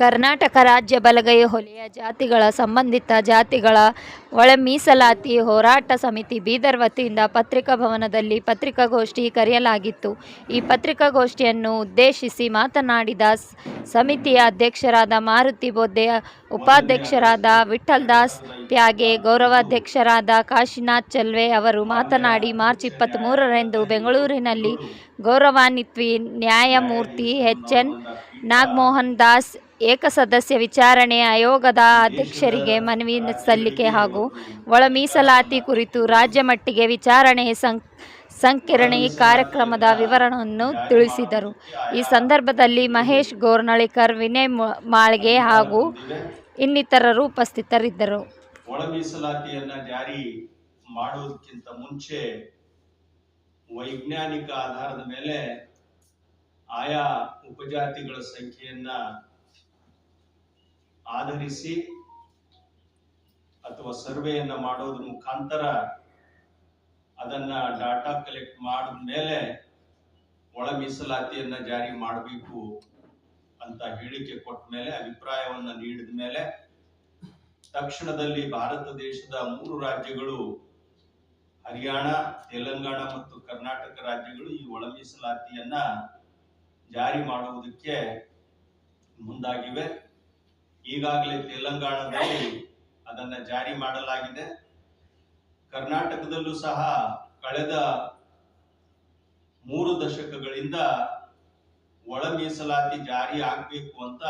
ಕರ್ನಾಟಕ ರಾಜ್ಯ ಬಲಗೈ ಹೊಲೆಯ ಜಾತಿಗಳ ಸಂಬಂಧಿತ ಜಾತಿಗಳ ಒಳ ಮೀಸಲಾತಿ ಹೋರಾಟ ಸಮಿತಿ ಬೀದರ್ ವತಿಯಿಂದ ಪತ್ರಿಕಾ ಭವನದಲ್ಲಿ ಪತ್ರಿಕಾಗೋಷ್ಠಿ ಕರೆಯಲಾಗಿತ್ತು. ಈ ಪತ್ರಿಕಾಗೋಷ್ಠಿಯನ್ನು ಉದ್ದೇಶಿಸಿ ಮಾತನಾಡಿದ ಸಮಿತಿಯ ಅಧ್ಯಕ್ಷರಾದ ಮಾರುತಿ ಬೊದ್ದೆ, ಉಪಾಧ್ಯಕ್ಷರಾದ ವಿಠಲ್ ದಾಸ್ ಪ್ಯಾಗೆ, ಗೌರವಾಧ್ಯಕ್ಷರಾದ ಕಾಶಿನಾಥ್ ಚಲ್ವೆ ಅವರು ಮಾತನಾಡಿ ಮಾರ್ಚ್ ಇಪ್ಪತ್ತ್ಮೂರರಂದು ಬೆಂಗಳೂರಿನಲ್ಲಿ ಗೌರವಾನ್ವಿತ ನ್ಯಾಯಮೂರ್ತಿ ಎಚ್ ಎನ್ ನಾಗಮೋಹನ್ ದಾಸ್ ಏಕಸದಸ್ಯ ವಿಚಾರಣೆ ಆಯೋಗದ ಅಧ್ಯಕ್ಷರಿಗೆ ಮನವಿ ಸಲ್ಲಿಕೆ ಹಾಗೂ ಒಳ ಮೀಸಲಾತಿ ಕುರಿತು ರಾಜ್ಯ ಮಟ್ಟಿಗೆ ವಿಚಾರಣೆ ಸಂ, ಸಂಕಿರಣಿ ಕಾರ್ಯಕ್ರಮದ ವಿವರಣವನ್ನು ತಿಳಿಸಿದರು. ಈ ಸಂದರ್ಭದಲ್ಲಿ ಮಹೇಶ್ ಗೋರ್ನಳಿಕರ್ ವಿನಯ್ ಮಾಳ್ಗೆ ಹಾಗೂ ಇನ್ನಿತರರು ಉಪಸ್ಥಿತರಿದ್ದರು. ಒಳ ಜಾರಿ ಮಾಡುವುದಕ್ಕಿಂತ ಮುಂಚೆ ವೈಜ್ಞಾನಿಕ ಆಧಾರದ ಮೇಲೆ ಆಯಾ ಉಪಜಾತಿಗಳ ಸಂಖ್ಯೆಯನ್ನ ಆಧರಿಸಿ ಅಥವಾ ಸರ್ವೆಯನ್ನ ಮಾಡೋದ್ರ ಮುಖಾಂತರ ಅದನ್ನ ಡಾಟಾ ಕಲೆಕ್ಟ್ ಮಾಡಿದ ಮೇಲೆ ಒಳ ಮೀಸಲಾತಿಯನ್ನ ಜಾರಿ ಮಾಡಬೇಕು ಅಂತ ಹೇಳಿಕೆ ಕೊಟ್ಟ ಮೇಲೆ ಅಭಿಪ್ರಾಯವನ್ನ ನೀಡಿದ ಮೇಲೆ ತಕ್ಷಣದಲ್ಲಿ ಭಾರತ ದೇಶದ ಮೂರು ರಾಜ್ಯಗಳು, ಹರಿಯಾಣ, ತೆಲಂಗಾಣ ಮತ್ತು ಕರ್ನಾಟಕ ರಾಜ್ಯಗಳು ಈ ಒಳ ಮೀಸಲಾತಿಯನ್ನ ಜಾರಿ ಮಾಡುವುದಕ್ಕೆ ಮುಂದಾಗಿವೆ. ಈಗಾಗಲೇ ತೆಲಂಗಾಣದಲ್ಲಿ ಅದನ್ನ ಜಾರಿ ಮಾಡಲಾಗಿದೆ. ಕರ್ನಾಟಕದಲ್ಲೂ ಸಹ ಕಳೆದ ಮೂರು ದಶಕಗಳಿಂದ ಒಳ ಮೀಸಲಾತಿ ಜಾರಿ ಆಗಬೇಕು ಅಂತ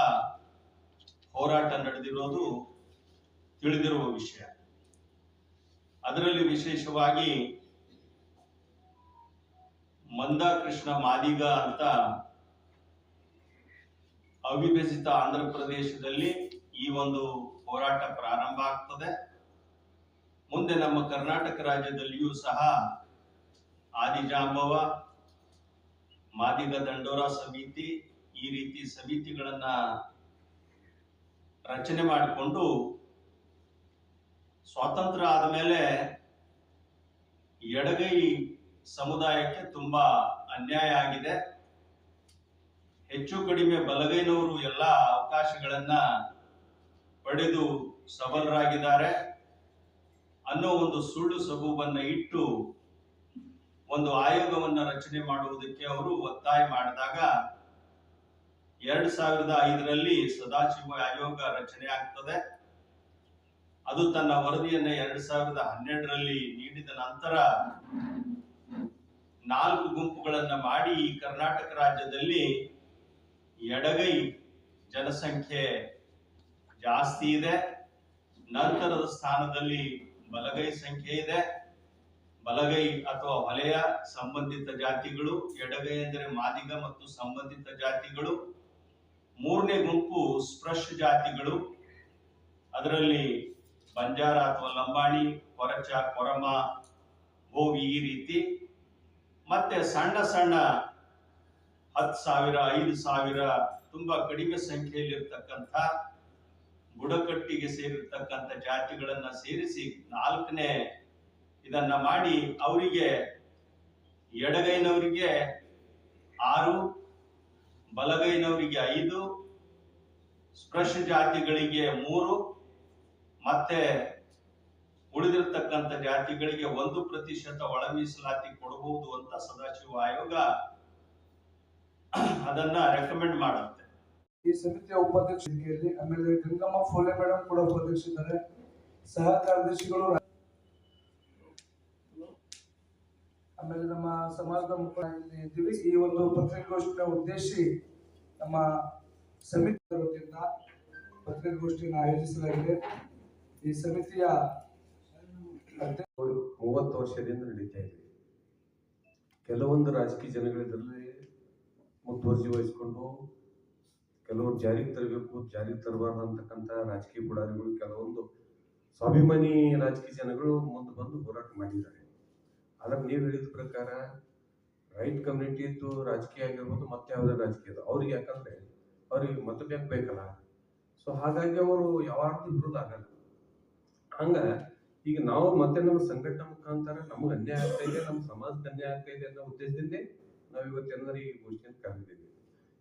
ಹೋರಾಟ ನಡೆದಿರೋದು ತಿಳಿದಿರುವ ವಿಷಯ. ಅದರಲ್ಲಿ ವಿಶೇಷವಾಗಿ ಮಂದಾಕೃಷ್ಣ ಮಾದಿಗ ಅಂತ ಅವಿಭಜಿತ ಆಂಧ್ರ ಪ್ರದೇಶದಲ್ಲಿ ಈ ಒಂದು ಹೋರಾಟ ಪ್ರಾರಂಭ ಆಗ್ತದೆ. ಮುಂದೆ ನಮ್ಮ ಕರ್ನಾಟಕ ರಾಜ್ಯದಲ್ಲಿಯೂ ಸಹ ಆದಿಜಾಂಬವ ಮಾದಿಗ ದಂಡೋರ ಸಮಿತಿ ಈ ರೀತಿ ಸಮಿತಿಗಳನ್ನ ರಚನೆ ಮಾಡಿಕೊಂಡು ಸ್ವಾತಂತ್ರ್ಯ ಆದಮೇಲೆ ಎಡಗೈ ಸಮುದಾಯಕ್ಕೆ ತುಂಬಾ ಅನ್ಯಾಯ ಆಗಿದೆ. ಹೆಚ್ಚು ಕಡಿಮೆ ಬಲಗೈನವರು ಎಲ್ಲ ಅವಕಾಶಗಳನ್ನ ಪಡೆದು ಸಬಲರಾಗಿದ್ದಾರೆ ಅನ್ನೋ ಒಂದು ಸುಳ್ಳು ಸಬೂಬನ್ನ ಇಟ್ಟು ಒಂದು ಆಯೋಗವನ್ನ ರಚನೆ ಮಾಡುವುದಕ್ಕೆ ಅವರು ಒತ್ತಾಯ ಮಾಡಿದಾಗ ಎರಡ್ ಸಾವಿರದ ಐದರಲ್ಲಿ ಸದಾಶಿವ ಆಯೋಗ ರಚನೆ ಆಗ್ತದೆ. ಅದು ತನ್ನ ವರದಿಯನ್ನ ಎರಡ್ ಸಾವಿರದ ಹನ್ನೆರಡರಲ್ಲಿ ನೀಡಿದ ನಂತರ ನಾಲ್ಕು ಗುಂಪುಗಳನ್ನ ಮಾಡಿ ಕರ್ನಾಟಕ ರಾಜ್ಯದಲ್ಲಿ ಎಡಗೈ ಜನಸಂಖ್ಯೆ ಜಾಸ್ತಿ ಇದೆ. ನಂತರದ ಸ್ಥಾನದಲ್ಲಿ ಬಲಗೈ ಸಂಖ್ಯೆ ಇದೆ. ಬಲಗೈ ಅಥವಾ ವಲಯ ಸಂಬಂಧಿತ ಜಾತಿಗಳು, ಎಡಗೈ ಅಂದರೆ ಮಾದಿಗ ಮತ್ತು ಸಂಬಂಧಿತ ಜಾತಿಗಳು. ಮೂರನೇ ಗುಂಪು ಸ್ಪೃಶ್ ಜಾತಿಗಳು. ಅದರಲ್ಲಿ ಬಂಜಾರ ಅಥವಾ ಲಂಬಾಣಿ, ಕೊರಚ, ಕೊರಮ ಗೋವಿ ಈ ರೀತಿ. ಮತ್ತೆ ಸಣ್ಣ ಸಣ್ಣ ಹತ್ತು ಸಾವಿರ, ಐದು ಸಾವಿರ, ತುಂಬಾ ಕಡಿಮೆ ಸಂಖ್ಯೆಯಲ್ಲಿರ್ತಕ್ಕಂಥ ಬುಡಕಟ್ಟಿಗೆ ಸೇರಿರ್ತಕ್ಕಂಥ ಜಾತಿಗಳನ್ನ ಸೇರಿಸಿ ನಾಲ್ಕನೇ ಇದನ್ನ ಮಾಡಿ ಅವರಿಗೆ ಎಡಗೈನವರಿಗೆ ಆರು, ಬಲಗೈನವರಿಗೆ ಐದು ಸ್ಪರ್ಶ ಜಾತಿಗಳಿಗೆ ಮೂರು, ಮತ್ತೆ ಉಳಿದಿರ್ತಕ್ಕಂಥ ಜಾತಿಗಳಿಗೆ ಒಂದು ಪ್ರತಿಶತ ಒಳ ಮೀಸಲಾತಿ ಕೊಡಬಹುದು ಅಂತ ಸದಾಶಿವ ಆಯೋಗ ಅದನ್ನ ರೆಕಮೆಂಡ್ ಮಾಡುತ್ತೆ. ಈ ಸಮಿತಿಯ ಉಪಾಧ್ಯಕ್ಷತೆಯಲ್ಲಿ ಆಮೇಲೆ ಗಂಗಮ್ಮ ಫೋಲೆ ಮೇಡಮ್ ಕೂಡ ಉಪಾಧ್ಯಕ್ಷರಿದ್ದಾರೆ. ಸಹ ಕಾರ್ಯದರ್ಶಿಗಳು ಆಮೇಲೆ ನಮ್ಮ ಸಮಾಜದ ಮುಖಂಡ ಇದ್ದೀವಿ. ಈ ಒಂದು ಪತ್ರಿಕಾಗೋಷ್ಠಿಯ ಉದ್ದೇಶಿ ನಮ್ಮ ಸಮಿತಿ ವತಿಯಿಂದ ಪತ್ರಿಕಾಗೋಷ್ಠಿಯನ್ನು ಆಯೋಜಿಸಲಾಗಿದೆ. ಈ ಸಮಿತಿಯ ಅಧ್ಯಕ್ಷ ಮೂವತ್ತು ವರ್ಷದಿಂದ ನಡೀತಾ ಇದೆ. ಕೆಲವೊಂದು ರಾಜಕೀಯ ಜನಗಳು ಇದರಲ್ಲಿ ಮುತುವರ್ಜಿ ವಹಿಸ್ಕೊಂಡು ಕೆಲವರು ಜಾರಿಗೆ ತರಬೇಕು, ಜಾರಿಗೆ ತರಬಾರ್ದು ಅಂತಕ್ಕಂಥ ರಾಜಕೀಯ ಪುಡಾರಿಗಳು ಕೆಲವೊಂದು ಸ್ವಾಭಿಮಾನಿ ರಾಜಕೀಯ ಜನಗಳು ಮುಂದೆ ಬಂದು ಹೋರಾಟ ಮಾಡಿದ್ದಾರೆ. ಆದ್ರೆ ನೀವು ಹೇಳಿದ ಪ್ರಕಾರ ರೈಟ್ ಕಮ್ಯುನಿಟಿದ್ದು ರಾಜಕೀಯ ಆಗಿರ್ಬೋದು ಮತ್ತೆ ಯಾವುದೇ ರಾಜಕೀಯ ಅವ್ರಿಗೆ ಯಾಕಂದ್ರೆ ಅವ್ರಿಗೆ ಮತ ಬ್ಯಾಂಕ್ ಬೇಕಲ್ಲ? ಸೊ ಹಾಗಾಗಿ ಅವರು ಯಾವಾಗಲೂ ವಿರೋಧ ಆಗಲ್ಲ. ಹಂಗ ಈಗ ನಾವು ಮತ್ತೆ ನಮ್ಮ ಸಂಘಟನೆ ಮುಖಾಂತರ ನಮಗೆ ಅನ್ಯಾಯ ಆಗ್ತಾ ಇದೆ ನಮ್ಮ ಸಮಾಜಕ್ಕೆ ಅನ್ಯಾಯ ಆಗ್ತಾ ಇದೆ ಅನ್ನೋ ಉದ್ದೇಶದಿಂದ ನಾವು ಇವತ್ತೆಲ್ಲರೂ ಈ ಗೋಷ್ಠಿಯನ್ನು ಕಾಣಿದ್ದೇವೆ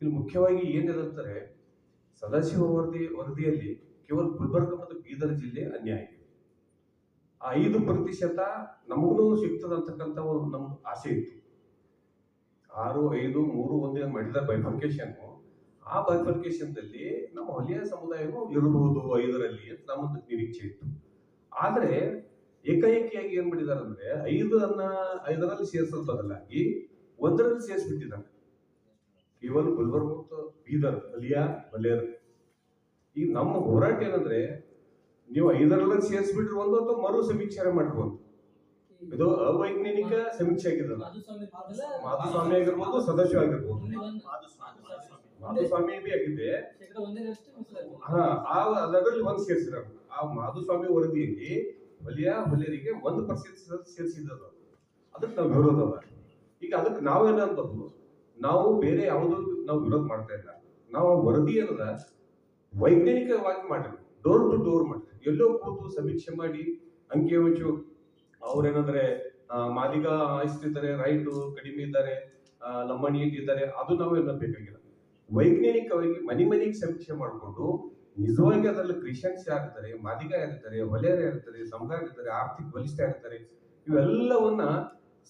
ಇಲ್ಲಿ ಮುಖ್ಯವಾಗಿ ಏನಿದೆ ಅಂತಾರೆ ಸದಾಶಿವ ವರದಿ, ವರದಿಯಲ್ಲಿ ಕೇವಲ ಗುಲ್ಬರ್ಗ ಮತ್ತು ಬೀದರ್ ಜಿಲ್ಲೆ ಅನ್ಯಾಯ ಇದೆ. ಆ ಐದು ಪ್ರತಿಶತ ನಮಗೂ ಸಿಗ್ತದೆ ಅಂತಕ್ಕಂಥ ಒಂದು ನಮ್ಮ ಆಸೆ ಇತ್ತು. ಆರು, ಐದು, ಮೂರು ಒಂದು ಮಾಡಿದ ಬೈಫರ್ಕೇಶನ್ ಆ ಬೈಫರ್ಕೇಶನ್ದಲ್ಲಿ ನಮ್ಮ ಹೊಲಿಯ ಸಮುದಾಯವು ಇರಬಹುದು ಐದರಲ್ಲಿ ಅಂತ ನಮ್ಮದು ನಿರೀಕ್ಷೆ ಇತ್ತು. ಆದ್ರೆ ಏಕಾಏಕಿಯಾಗಿ ಏನ್ ಮಾಡಿದಾರೆ ಅಂದ್ರೆ ಐದನ್ನ, ಐದರಲ್ಲಿ ಸೇರಿಸೋದ್ ಬದಲಾಗಿ ಒಂದರಲ್ಲಿ ಸೇರಿಸ್ಬಿಟ್ಟಿದ್ದಾರೆ ಕೇವಲ ಗುಲ್ಬರ್ಗ ಮತ್ತು ಬೀದರ್ ಬಲಿಯಾ ಬಲೇರ್. ಈಗ ನಮ್ಮ ಹೋರಾಟ ಏನಂದ್ರೆ, ನೀವು ಐದರಲ್ಲ ಸೇರಿಸ್ಬಿಟ್ರಿ ಒಂದು ಅಥವಾ ಮರು ಸಮೀಕ್ಷೆ ಮಾಡಿರ್ಬೋದು ಇದು ಅವೈಜ್ಞಾನಿಕ ಸಮೀಕ್ಷೆ ಆಗಿದೆ ಮಾಧುಸ್ವಾಮಿ ಆಗಿರ್ಬೋದು ಸದಸ್ಯ ಆಗಿರ್ಬೋದು. ಮಾಧುಸ್ವಾಮಿ ಬಿ ಆಗಿದೆ ಹಾ, ಆ ಅದರಲ್ಲಿ ಒಂದು ಸೇರಿಸಿದ ಆ ಮಾಧುಸ್ವಾಮಿ ವರದಿಯಲ್ಲಿ ಹೊಲಿಯ ಹೊಲಿಯರಿಗೆ ಒಂದು ಪರ್ಸೆಂಟ್ ಸೇರಿಸಿದ್ದು ಅದಕ್ಕೆ ನಾವು ವಿರೋಧ ಈಗ ಅದಕ್ಕೆ ನಾವೇನಂತದ್ದು ನಾವು ಬೇರೆ ಯಾವುದೋ ನಾವು ವಿರೋಧ ಮಾಡ್ತಾ ಇಲ್ಲ. ನಾವು ಆ ವರದಿ ಏನದ ವೈಜ್ಞಾನಿಕವಾಗಿ ಮಾಡಿದ್ವಿ. ಡೋರ್ ಟು ಡೋರ್ ಮಾಡಿದ್ವಿ. ಎಲ್ಲೋ ಕೂತು ಸಮೀಕ್ಷೆ ಮಾಡಿ ಅಂಕಿ ಅಂಚು ಅವ್ರೇನಂದ್ರೆ ಮಾದಿಗ ಇಷ್ಟಿದ್ದಾರೆ ರೈಟು ಕಡಿಮೆ ಇದ್ದಾರೆ ಲಂಬಾಣಿ ಇದ್ದಾರೆ ಅದು ನಾವು ಎಲ್ಲ ಬೇಕಾಗಿಲ್ಲ. ವೈಜ್ಞಾನಿಕವಾಗಿ ಮನೆ ಮನೆಗೆ ಸಮೀಕ್ಷೆ ಮಾಡಿಕೊಂಡು ನಿಜವಾಗಿ ಅದರಲ್ಲಿ ಕ್ರಿಶ್ಚಿಯನ್ಸ್ ಆಗ್ತಾರೆ ಮಾದಿಗ ಯಾರಿರ್ತಾರೆ ಹೊಲೆಯರ್ ಯಾರಿರ್ತಾರೆ ಸಮುದಾಯ ಇರ್ತಾರೆ ಆರ್ಥಿಕ ಬಲಿಷ್ಠ ಇರ್ತಾರೆ ಇವೆಲ್ಲವನ್ನ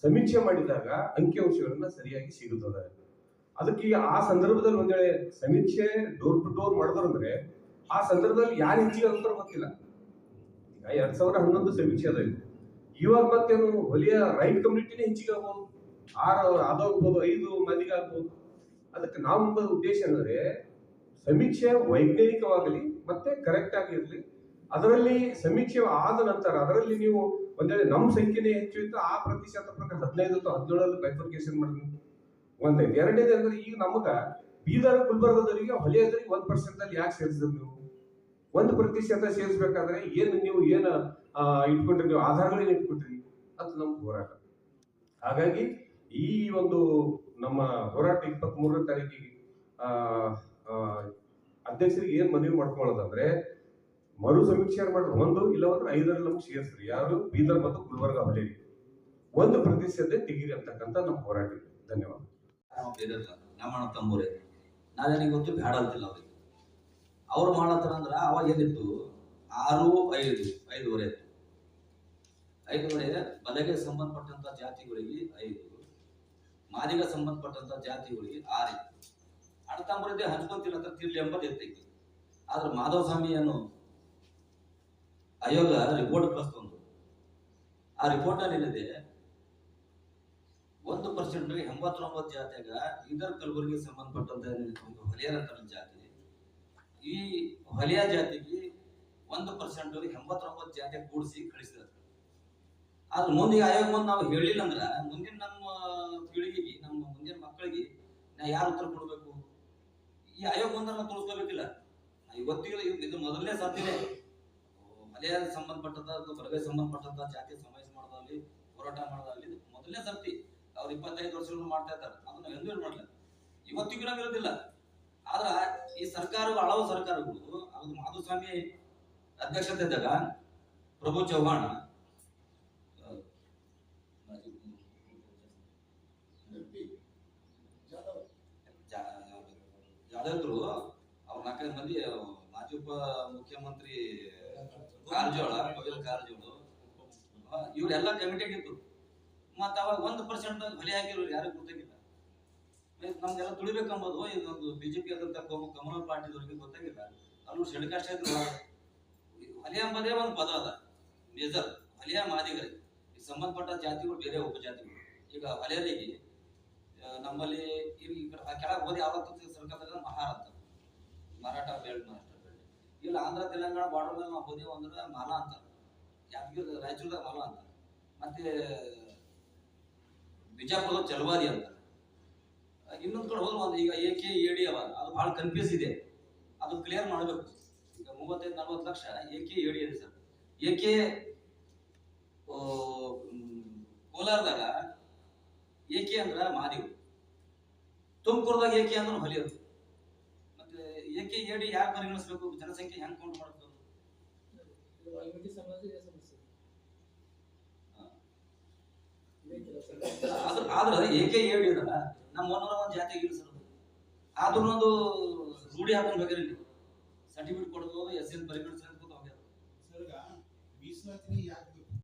ಸಮೀಕ್ಷೆ ಮಾಡಿದಾಗ ಅಂಕಿಅಂಶಗಳನ್ನ ಸರಿಯಾಗಿ ಸಿಗುತ್ತದೆ. ಅದಕ್ಕೆ ಆ ಸಂದರ್ಭದಲ್ಲಿ ಒಂದ್ ವೇಳೆ ಸಮೀಕ್ಷೆ ಡೋರ್ ಟು ಡೋರ್ ಮಾಡಿದ್ರಂದ್ರೆ ಆ ಸಂದರ್ಭದಲ್ಲಿ ಯಾರು ಹೆಚ್ಚಿಗೆ ಅಂತ ಗೊತ್ತಿಲ್ಲ. ಈಗ ಎರಡ್ ಸಾವಿರ ಹನ್ನೊಂದು ಸಮೀಕ್ಷೆ ಅದ ಇವಾಗ ಮತ್ತೇನು ಹೊಲಿಯ ರೈಟ್ ಕಮ್ಯುನಿಟಿನೇ ಹೆಚ್ಚಿಗೆ ಆಗ್ಬೋದು. ಆರು ಅದಾಗ್ಬೋದು ಐದು ಮಂದಿಗೆ ಆಗ್ಬೋದು. ಅದಕ್ಕೆ ನಾವು ಮುಂಬರುವ ಉದ್ದೇಶ ಏನಂದ್ರೆ ಸಮೀಕ್ಷೆ ವೈಜ್ಞಾನಿಕವಾಗಲಿ ಮತ್ತೆ ಕರೆಕ್ಟ್ ಆಗಿರ್ಲಿ, ಅದರಲ್ಲಿ ಸಮೀಕ್ಷೆ ಆದ ನಂತರ ಅದರಲ್ಲಿ ನೀವು ಒಂದ್ ನಮ್ಮ ಸಂಖ್ಯೆನೇ ಹೆಚ್ಚು ಇತ್ತು ಆ ಪ್ರತಿಶತ ಪ್ರಕಾರ ಹದಿನೈದು ಅಥವಾ ಹದಿನೇಳರಲ್ಲಿ ಬೈಫರ್ಕೇಶನ್ ಮಾಡಿದ್ವಿ ಒಂದೈದು. ಎರಡನೇದು ಅಂದ್ರೆ ಈಗ ನಮಗ ಬೀದರ್, ಗುಲ್ಬರ್ಗದವರಿಗೆ ಹೊಲಿಯೋದ್ರಿಗೆ ಒಂದ್ ಪರ್ಸೆಂಟ್ ಅಲ್ಲಿ ಯಾಕೆ ಸೇರಿಸಿದ್ರು ನೀವು? ಒಂದು ಪ್ರತಿಶತ ಸೇರಿಸ್ಬೇಕಾದ್ರೆ ಏನು ನೀವು ಏನು ಇಟ್ಕೊಂಡ್ರಿ ನೀವು ಆಧಾರಗಳೇನು ಇಟ್ಕೊಂಡ್ರಿ? ಅದು ನಮ್ಮ ಹೋರಾಟ. ಹಾಗಾಗಿ ಈ ಒಂದು ನಮ್ಮ ಹೋರಾಟ ಇಪ್ಪತ್ತ್ ಮೂರನೇ ತಾರೀಕಿಗೆ ಅಧ್ಯಕ್ಷರಿಗೆ ಏನ್ ಮನವಿ ಮಾಡ್ಕೊಳ್ಳೋದಂದ್ರೆ ಮರು ಸಮೀಕ್ಷೆ ಮಾಡಿದ್ರು ಒಂದು ಇಲ್ಲ ಅಂದ್ರೆ ಐದರಲ್ಲಿ ನಮ್ಗೆ ಸೇರಿಸ್ರಿ ಯಾರು ಬೀದರ್ ಮತ್ತು ಗುಲ್ಬರ್ಗ ಹೊಲಿರಿ ಒಂದು ಪ್ರತಿಶತ ತೆಗೀರಿ ಅಂತಕ್ಕಂಥ ನಮ್ಮ ಹೋರಾಟ ಧನ್ಯವಾದ. ನಮ್ಮ ತಮ್ಮೂರೇ ನಾವೇನಿಗೆ ಗೊತ್ತು ಬ್ಯಾಡ ಅಂತಿಲ್ಲ ಅವ್ರಿಗೆ. ಅವ್ರು ಮಾಡತ್ತಾರ ಅಂದ್ರ ಅವಾಗ ಏನಿತ್ತು? ಆರು, ಐದು, ಐದುವರೆ ಇತ್ತು. ಐದುವರೆ ಬಲೆಗೆ ಸಂಬಂಧಪಟ್ಟಂತ ಜಾತಿಗಳಿಗೆ ಐದು. ಮಾದಿಗ ಸಂಬಂಧಪಟ್ಟಂತ ಜಾತಿಗಳಿಗೆ ಆರಿತ್ತು ಇತ್ತು. ಅಣ್ಣ ತಂಬೂರಿದ್ದೆ ಹಂಚ್ಕೊಂತಿಲ್ಲ ಅಂತ ತಿರ್ಲಿ ಎಂಬತ್ತು ಎತ್ತೈತಿ ಆದ್ರೆ ಮಾಧವ ಸ್ವಾಮಿಯನ್ನು ಆಯೋಗ ರಿಪೋರ್ಟ್ ಕಳಿಸ್ತು ಆ ರಿಪೋರ್ಟ್ ಏನಿದೆ? ಒಂದು ಪರ್ಸೆಂಟ್ ಎಂಬತ್ತೊಂಬತ್ತು ಜಾತಿಯಾಗ ಇದರ್ ಕಲಬುರಗಿ ಸಂಬಂಧಪಟ್ಟಂತ ಹೊಲಿಯರ್ ಅಂತ ಜಾತಿ. ಈ ಹೊಲಿಯ ಜಾತಿಗೆ ಒಂದು ಪರ್ಸೆಂಟ್ ಎಂಬತ್ತೊಂಬತ್ತು ಜಾತಿ ಕೂಡಿಸಿ ಕಳಿಸಿದ್ರು. ಆದ್ರೆ ಮುಂದೆ ಆಯೋಗ ಮುಂದೆ ನಾವು ಹೇಳಿಲ್ಲ ಅಂದ್ರೆ ಮುಂದಿನ ನಮ್ಮ ಪೀಳಿಗೆಗೆ, ನಮ್ಮ ಮುಂದಿನ ಮಕ್ಕಳಿಗೆ ನಾ ಯಾರು ಉತ್ತರ ಕೊಡಬೇಕು? ಈ ಆಯೋಗ ಮುಂದೆ ನಾವು ತೋರಿಸ್ಕೋಬೇಕಿಲ್ಲ ಇವತ್ತಿಗೆ ಇದು- ಮೊದಲನೇ ಸಾಧ್ಯನೇ. ಮಲೆಯ ಸಂಬಂಧಪಟ್ಟಂತ ಬಲಗೈ ಸಂಬಂಧಪಟ್ಟಂತ ಜಾತಿ ಸಮಾಜ ಮಾಡೋದಾಗ್ಲಿ ಹೋರಾಟ ಮಾಡೋದಾಗ್ಲಿ ಮೊದಲನೇ ಸರ್ತಿ ಅವ್ರು ಇಪ್ಪತ್ತೈದು ವರ್ಷಗಳು ಮಾಡ್ತಾ ಇದ್ದಾರೆ ಅದನ್ನ ಎಂದೂ ಮಾಡಲಿಲ್ಲ ಇವತ್ತಿಗೂ ನಾವು ಇರೋದಿಲ್ಲ ಆದ್ರ ಈ ಸರ್ಕಾರಗಳು ಹಲವು ಸರ್ಕಾರಗಳು ಅದು ಮಾಧುಸ್ವಾಮಿ ಅಧ್ಯಕ್ಷತೆ ಇದ್ದಾಗ ಪ್ರಭು ಚೌಹಾಣ ಜಾಧವ್ರು ಅವ್ರ ನಾಲ್ಕೈದು ಮಂದಿ ಮಾಜಿ ಉಪ ಮುಖ್ಯಮಂತ್ರಿ ಕಾರಜೋಳ ಪವಿತ್ರ ಕಾರಜೋಳ. ಇವರೆಲ್ಲ ಕಮಿಟಿಗೆ ಇದ್ರು. ಮತ್ತ ಅವಾಗ ಒಂದು ಪರ್ಸೆಂಟ್ ಬಲಿ ಹಾಕಿರೋರು ಯಾರು ಗೊತ್ತಾಗಿಲ್ಲ. ನಮ್ಗೆಲ್ಲ ತುಳಿಬೇಕಂಬೋದು ಇದೊಂದು ಬಿಜೆಪಿ ಆದಂತ ಕಮಲ್ ಪಾರ್ಟಿದವ್ರಿಗೆ ಗೊತ್ತಾಗಿಲ್ಲ. ಅಲ್ಲೂ ಶೆಡ್ಕಾಷ್ಟ ಇದ್ರು. ವಲಯ ಎಂಬುದೇ ಒಂದು ಪದ ಅದ. ಮೇಜರ್ ವಲಯ ಮಾದಿಗರಿಗೆ ಈ ಸಂಬಂಧಪಟ್ಟ ಜಾತಿಗಳು ಬೇರೆ ಉಪಜಾತಿಗಳು. ಈಗ ಹೊಲೆಯರಿಗೆ ನಮ್ಮಲ್ಲಿ ಈ ಕಡೆ ಕೆಳಗೆ ಹೋದಿ ಯಾವತ್ತು ಸರ್ಕಾರದ ಮಹಾರಾಷ್ಟ್ರ ಬೆಲ್ಟ್ ಇಲ್ಲ ಆಂಧ್ರ, ತೆಲಂಗಾಣ ಬಾರ್ಡರ್ ಮೇಲೆ ನಾವು ಹೋದೇವು ಅಂದ್ರೆ ಮಾಲ ಅಂತಾರೆ. ಯಾದಗಿರಿ ರಾಯಚೂರ್ದಾಗ ಮಾಲ ಅಂತಾರೆ. ಮತ್ತೆ ಬಿಜಾಪುರದ ಜಲವಾದಿ ಅಂತ ಇನ್ನೊಂದು ಕಡೆ ಹೋದ್ರೆ ಒಂದು ಈಗ ಎ ಕೆ ಎ ಡಿ ಅವ. ಅದು ಬಹಳ ಕನ್ಫ್ಯೂಸ್ ಇದೆ. ಅದು ಕ್ಲಿಯರ್ ಮಾಡಬೇಕು. ಈಗ ಮೂವತ್ತೈದು, ನಲ್ವತ್ತು lakh A K A D ಇದೆ ಸರ್. ಎ ಕೆ ಕೋಲಾರದಾಗ ಎ ಕೆ ಅಂದ್ರೆ ಮಾದಿಗಳು ತುಮಕೂರದಾಗ ಎ ಕೆ ಅಂದ್ರೆ ಹೊಲಿಯೋದು ಮತ್ತೆ ಹೇಳಿ ಯಾಕೆ ಪರಿಗಣಿಸಬೇಕು ಡಿ ಯಾರು ಪರಿಗಣಿಸ್ಬೇಕು ಜನಸಂಖ್ಯೆ ಹೆಂಗ್ ಕೌಂಟ್ ಮಾಡಬೇಕು ಆದ್ರೆ ಏಕೆ ಏಕೆ ಹೇಳಿದಲ್ಲ ನಮ್ಮ ಒಂದೂರ ಒಂದು ಜಾತಿ ಇಲ್ಲ ಆದ್ರೂ ಒಂದು ರೂಢಿ ಹಾಕೊಂಡ್ ನೀವು. ಸರ್ಟಿಫಿಕೇಟ್ ಕೊಡ್ಬೋದು ಎಸ್ ಎನ್ ಪರಿಗಣಿಸಬೇಕು ಹೋಗ್ಯಾರ. ಸರ್ಗ ಮೀಸಲಾತಿ